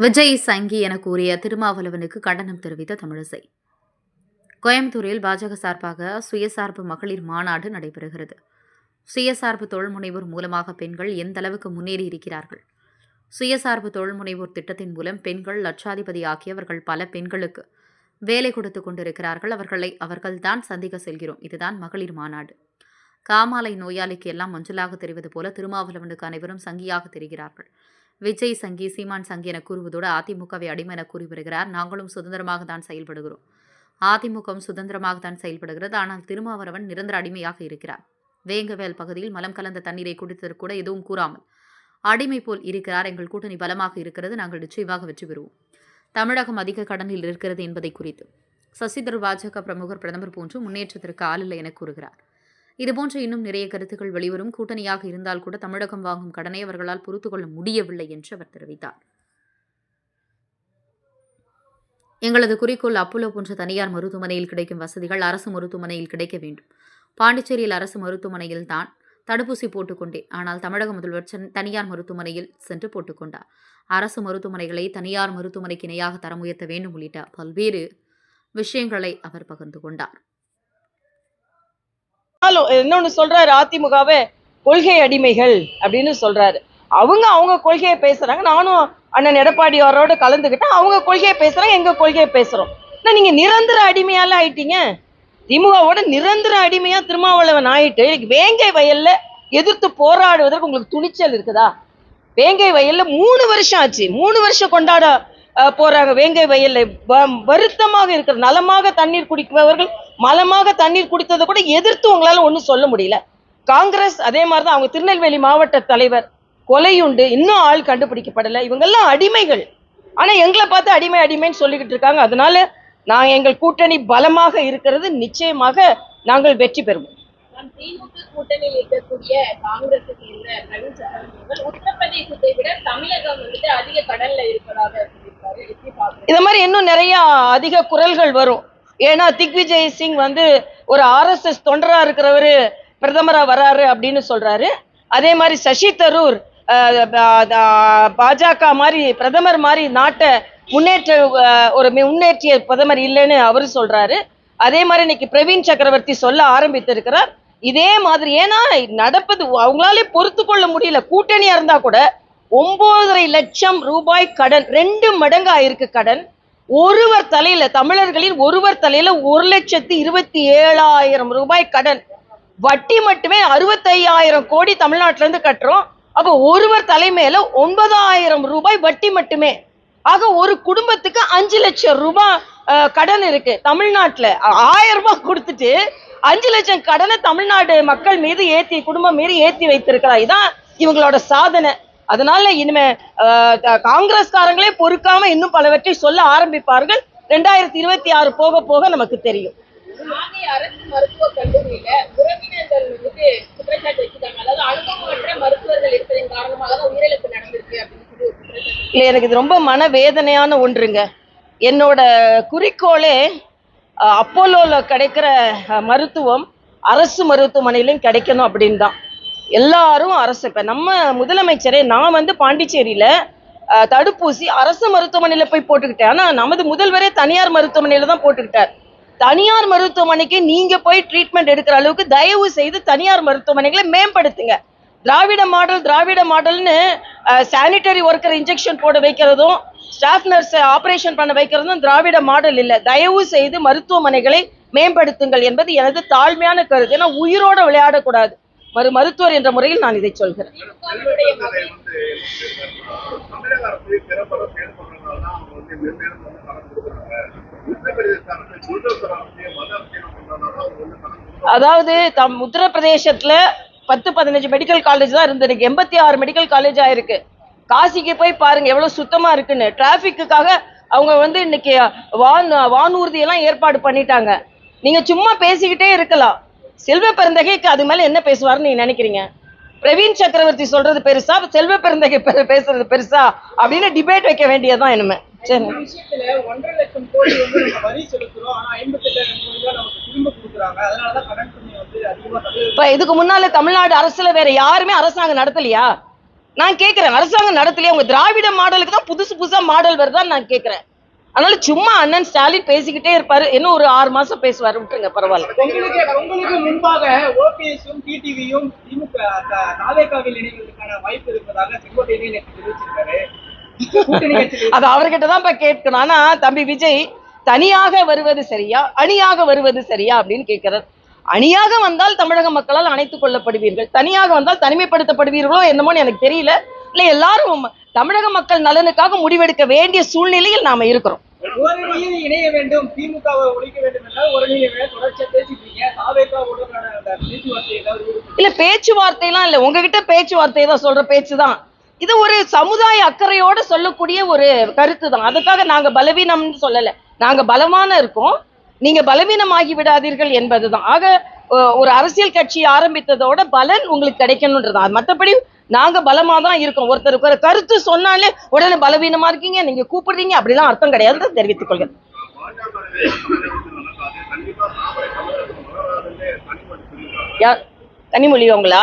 விஜய் சங்கி என கூறிய திருமாவளவனுக்கு கண்டனம் தெரிவித்த தமிழிசை. கோயம்புத்தூரில் பாஜக சார்பாக சுயசார்பு மகளிர் மாநாடு நடைபெறுகிறது. சுயசார்பு தொழில் முனைவோர் மூலமாக பெண்கள் எந்த அளவுக்கு முன்னேறி இருக்கிறார்கள்? சுயசார்பு தொழில் முனைவோர் திட்டத்தின் மூலம் பெண்கள் லட்சாதிபதி ஆகியவர்கள் பல பெண்களுக்கு வேலை கொடுத்து கொண்டிருக்கிறார்கள். அவர்களை அவர்கள்தான் சந்திக்க செல்கிறோம். இதுதான் மகளிர் மாநாடு. காமாலை நோயாளிக்கு எல்லாம் மஞ்சளாக தெரிவது போல திருமாவளவனுக்கு அனைவரும் சங்கியாக தெரிகிறார்கள். விஜய் சங்கி சீமான் சங்கி என கூறுவதோடு அதிமுகவை அடிமை என கூறி வருகிறார். நாங்களும் சுதந்திரமாக தான் செயல்படுகிறோம். அதிமுகவும் சுதந்திரமாக தான் செயல்படுகிறது. ஆனால் திருமாவரவன் நிரந்தர அடிமையாக இருக்கிறார். வேங்கவேல் பகுதியில் மலம் கலந்த தண்ணீரை குடித்ததற்கு கூட எதுவும் கூறாமல் அடிமை போல் இருக்கிறார். எங்கள் கூட்டணி பலமாக இருக்கிறது. நாங்கள் நிச்சயமாக வெற்றி பெறுவோம். தமிழகம் அதிக கடனில் இருக்கிறது என்பதை குறித்து சசிதர் பாஜக பிரமுகர் பிரதமர் போன்று முன்னேற்றத்திற்கு ஆளில்லை என கூறுகிறார். இதுபோன்ற இன்னும் நிறைய கருத்துக்கள் வெளிவரும். கூட்டணியாக இருந்தால் கூட தமிழகம் வாங்கும் கடனை அவர்களால் பொறுத்து கொள்ள முடியவில்லை என்று அவர் தெரிவித்தார். எங்களது குறிக்கோள் அப்போலோ போன்ற தனியார் மருத்துவமனையில் கிடைக்கும் வசதிகள் அரசு மருத்துவமனையில் கிடைக்க வேண்டும். பாண்டிச்சேரியில் அரசு மருத்துவமனையில் தான் தடுப்பூசி போட்டுக்கொண்டேன் ஆனால் தமிழக முதல்வர் சென் தனியார் மருத்துவமனையில் சென்று போட்டுக்கொண்டார் அரசு மருத்துவமனைகளை தனியார் மருத்துவமனைக்கு இணையாக தரம் உயர்த்த வேண்டும் உள்ளிட்ட பல்வேறு விஷயங்களை அவர் பகிர்ந்து கொண்டார். இன்னொன்னு சொல்றாரு அதிமுகவே கொள்கை அடிமைகள் அப்படின்னு சொல்றாரு. அவங்க அவங்க கொள்கையை பேசுறாங்க. நானும் அண்ணன் எடப்பாடி அவரோட கலந்துக்கிட்டேன் அவங்க கொள்கையை பேசுறாங்க. எங்க கொள்கையை பேசுறோம். ஆனா நீங்க நிரந்தர அடிமையால ஆயிட்டீங்க? திமுகவோட நிரந்தர அடிமையா திருமாவளவன் ஆயிட்டு இன்னைக்கு வேங்கை வயல்ல எதிர்த்து போராடுவதற்கு உங்களுக்கு துணிச்சல் இருக்குதா? வேங்கை வயல்ல மூணு வருஷம் ஆச்சு. மூணு வருஷம் கொண்டாட போறாங்க. வேங்கை வயல்ல வ- வருத்தமாக இருக்கிற நலமாக தண்ணீர் குடிப்பவர்கள் மலமாக தண்ணீர் குடித்ததை கூட எதிர்த்து உங்களால ஒண்ணும் சொல்ல முடியல. காங்கிரஸ் அதே மாதிரிதான். அவங்க திருநெல்வேலி மாவட்ட தலைவர் கொலையுண்டு. இன்னும் ஆள் கண்டுபிடிக்கப்படல. இவங்கெல்லாம் அடிமைகள். ஆனா எங்களை பார்த்து அடிமை அடிமைன்னு சொல்லிக்கிட்டு இருக்காங்க. அதனால நான் எங்கள் கூட்டணி பலமாக இருக்கிறது. நிச்சயமாக நாங்கள் வெற்றி பெறுவோம். திமுக கூட்டணியில் இருக்கக்கூடிய காங்கிரஸை சேர்ந்த பிரவீன் சக்கரவர்த்தி அவர்கள் உத்தரப்பிரதேசத்தை விட தமிழகம் வந்துட்டு அதிக கடல்ல இருப்பதாக சொல்லியிருக்காரு. எப்படி பாக்குறீங்க இந்த மாதிரி இன்னும் நிறைய அதிக குரல்கள் வரும். ஏன்னா திக்விஜய் சிங் வந்து ஒரு ஆர்எஸ்எஸ் தொண்டராக இருக்கிறவர் பிரதமராக வராரு அப்படின்னு சொல்றாரு. அதே மாதிரி சசி தரூர் பாஜக மாதிரி பிரதமர் மாதிரி நாட்டை முன்னேற்ற ஒரு முன்னேற்றிய பிரதமர் இல்லைன்னு அவர் சொல்றாரு. அதே மாதிரி இன்னைக்கு பிரவீன் சக்கரவர்த்தி சொல்ல ஆரம்பித்திருக்கிறார். இதே மாதிரி ஏன்னா நடப்பது அவங்களாலே பொறுத்து கொள்ள முடியல. கூட்டணியா இருந்தா கூட ஒன்பதரை லட்சம் ரூபாய் கடன் ரெண்டு மடங்கு ஆயிருக்கு கடன். ஒருவர் தலையில தமிழர்களின் ஒருவர் தலையில ஒரு லட்சத்தி இருபத்தி ஏழாயிரம் ரூபாய் கடன். வட்டி மட்டுமே அறுபத்தையாயிரம் கோடி தமிழ்நாட்டில இருந்து கட்டுறோம். அப்போ ஒருவர் தலைமையில ஒன்பதாயிரம் ரூபாய் வட்டி மட்டுமே. ஆக ஒரு குடும்பத்துக்கு அஞ்சு லட்சம் ரூபாய் கடன் இருக்கு தமிழ்நாட்டுல. ஆயிரம் ரூபாய் கொடுத்துட்டு அஞ்சு லட்சம் கடனை தமிழ்நாடு மக்கள் மீது ஏத்தி குடும்பம் மீது ஏத்தி வைத்திருக்கிறார். இதான் இவங்களோட சாதனை. அதனால இனிமே காங்கிரஸ்காரங்களே பொறுக்காம இன்னும் பலவற்றை சொல்ல ஆரம்பிப்பார்கள். ரெண்டாயிரத்தி இருபத்தி ஆறு போக போக நமக்கு தெரியும். நாகை அரசு மருத்துவக் கல்லூரியில உறவினர்கள் வந்துட்டு குற்றச்சாட்டு வச்சுட்டாங்க. அதாவது அனுபவமற்ற மருத்துவர்கள் இருப்பதன் காரணமாக தான் உயிரிழப்பு நடந்திருக்கு அப்படின்னு சொல்லி ஒரு குற்றச்சாட்டு இல்லை எனக்கு இது ரொம்ப மனவேதனையான ஒன்றுங்க. என்னோட குறிக்கோளே அஹ், அப்போலோல கிடைக்கிற மருத்துவம் அரசு மருத்துவமனையிலும் கிடைக்கணும் அப்படின்னு தான் எல்லாரும் அரசு இப்போ நம்ம முதலமைச்சரே நான் வந்து பாண்டிச்சேரியில் தடுப்பூசி அரசு மருத்துவமனையில் போய் போட்டுக்கிட்டேன். ஆனால் நமது முதல்வரே தனியார் மருத்துவமனையில் தான் போட்டுக்கிட்டார். தனியார் மருத்துவமனைக்கு நீங்கள் போய் ட்ரீட்மெண்ட் எடுக்கிற அளவுக்கு தயவு செய்து தனியார் மருத்துவமனைகளை மேம்படுத்துங்க. திராவிட மாடல் திராவிட மாடல்னு சானிட்டரி ஒர்க்கர் இன்ஜெக்ஷன் போட வைக்கிறதும் ஸ்டாஃப் நர்ஸ் ஆப்ரேஷன் பண்ண வைக்கிறதும் திராவிட மாடல் இல்லை. தயவு செய்து மருத்துவமனைகளை மேம்படுத்துங்கள் என்பது எனது தாழ்மையான கருத்து. ஏன்னா உயிரோட விளையாடக்கூடாது. மறு மருத்துவர் என்ற முறையில் நான் இதை சொல்கிறேன். அதாவது தம் உத்தரப்பிரதேசத்துல பத்து பதினஞ்சு மெடிக்கல் காலேஜ் தான் இருந்திருக்கு எண்பத்தி ஆறு மெடிக்கல் காலேஜ் ஆயிருக்கு. காசிக்கு போய் பாருங்க எவ்வளவு சுத்தமா இருக்குன்னு. டிராபிக்குக்காக அவங்க வந்து இன்னைக்கு வான் வானூர்தி எல்லாம் ஏற்பாடு பண்ணிட்டாங்க. நீங்க சும்மா பேசிக்கிட்டே இருக்கலாம். செல்வ பெருந்தகைக்கு அது மேல என்ன பேசுவாருன்னு நீங்க நினைக்கிறீங்க? பிரவீன் சக்கரவர்த்தி சொல்றது பெருசா? செல்வ பெருந்தகை பெரு- பேசுறது பெருசா? அப்படின்னு டிபேட் வைக்க வேண்டியதுதான் இனிமே. சரி. இப்ப இதுக்கு முன்னால தமிழ்நாடு அரசுல வேற யாருமே அரசாங்கம் நடத்தலையா? நான் கேட்கிறேன் அரசாங்கம் நடத்தலையே? உங்க திராவிட மாடலுக்கு தான் புதுசு புதுசா மாடல் வருதான்னு நான் கேட்கிறேன் அதனால சும்மா அண்ணன் ஸ்டாலின் பேசிக்கிட்டே இருப்பாரு. இன்னும் ஒரு ஆறு மாசம் பேசுவாரு. விட்டுருங்க பரவாயில்ல. உங்களுக்கு உங்களுக்கு முன்பாக ஓபிஎஸும் டிடிவியும் திமுக த- தாவேகாவில் இணைவதற்கான வாய்ப்பு இருப்பதாக நேற்று தெரிவிச்சிருக்காரு. கட்சியில் அது அவர்கிட்ட தான் இப்ப கேட்கணும். ஆனா தம்பி விஜய் தனியாக வருவது சரியா? அணியாக வருவது சரியா? அப்படின்னு கேட்கிறார். அணியாக வந்தால் தமிழக மக்களால் அணைத்துக் கொள்ளப்படுவீர்கள். தனியாக வந்தால் தனிமைப்படுத்தப்படுவீர்களோ என்னமோன்னு எனக்கு தெரியல. இல்ல எல்லாரும் தமிழக மக்கள் நலனுக்காக முடிவெடுக்க வேண்டிய சூழ்நிலையில் நாம இருக்கிறோம். இணைய வேண்டும் திமுகவை ஒழிக்க வேண்டும் என்றால் ஓரணியை தொடர்ச்சியா பேசிட்டு இல்ல பேச்சுவார்த்தைலாம் இல்ல. உங்ககிட்ட பேச்சுவார்த்தை தான் சொல்ற பேச்சு தான். இது ஒரு சமுதாய அக்கறையோட சொல்லக்கூடிய ஒரு கருத்து தான். அதுக்காக நாங்க பலவீனம்னு சொல்லல. நாங்க பலமான இருக்கோம். நீங்க பலவீனமாகி விடாதீர்கள் என்பதுதான் ஆக ஒரு அரசியல் கட்சி ஆரம்பித்ததோட பலன் உங்களுக்கு கிடைக்கணும்ன்றதா மத்தபடி நாங்க பலமா தான் இருக்கோம். ஒருத்தருக்கு ஒரு கருத்து சொன்னாலே உடனே பலவீனமா இருக்கீங்க நீங்க கூப்பிடுறீங்க அப்படிலாம் அர்த்தம் கிடையாது தெரிவித்துக் கொள்கிறேன் கனிமொழி அவங்களா?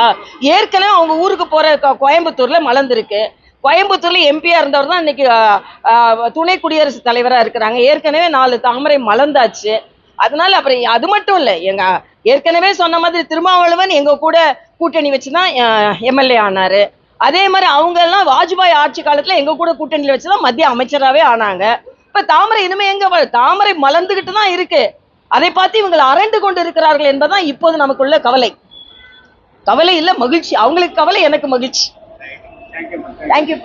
ஏற்கனவே அவங்க ஊருக்கு போற கோயம்புத்தூர்ல மலர்ந்துருக்கு. கோயம்புத்தூர்ல எம்பியா இருந்தவர் தான் இன்னைக்கு துணை குடியரசுத் தலைவரா இருக்கிறாங்க. ஏற்கனவே நாலு தாமரை மலர்ந்தாச்சு. அதனால அப்புறம் அது மட்டும் இல்ல எங்க ஏற்கனவே சொன்ன மாதிரி திருமாவளவன் எங்க கூட கூட்டணி வச்சுதான் எம்எல்ஏ ஆனாரு. அதே மாதிரி அவங்க எல்லாம் வாஜ்பாய் ஆட்சி காலத்துல எங்க கூட கூட்டணியில வச்சுதான் மத்திய அமைச்சராவே ஆனாங்க. இப்ப தாமரை இனிமே எங்க தாமரை மலர்ந்துகிட்டு தான் இருக்கு. அதை பார்த்து இவங்க அரண்டு கொண்டு இருக்கிறார்கள் என்பதுதான் இப்போது நமக்குள்ள கவலை. கவலை இல்ல மகிழ்ச்சி. அவங்களுக்கு கவலை எனக்கு மகிழ்ச்சி. தேங்க்யூ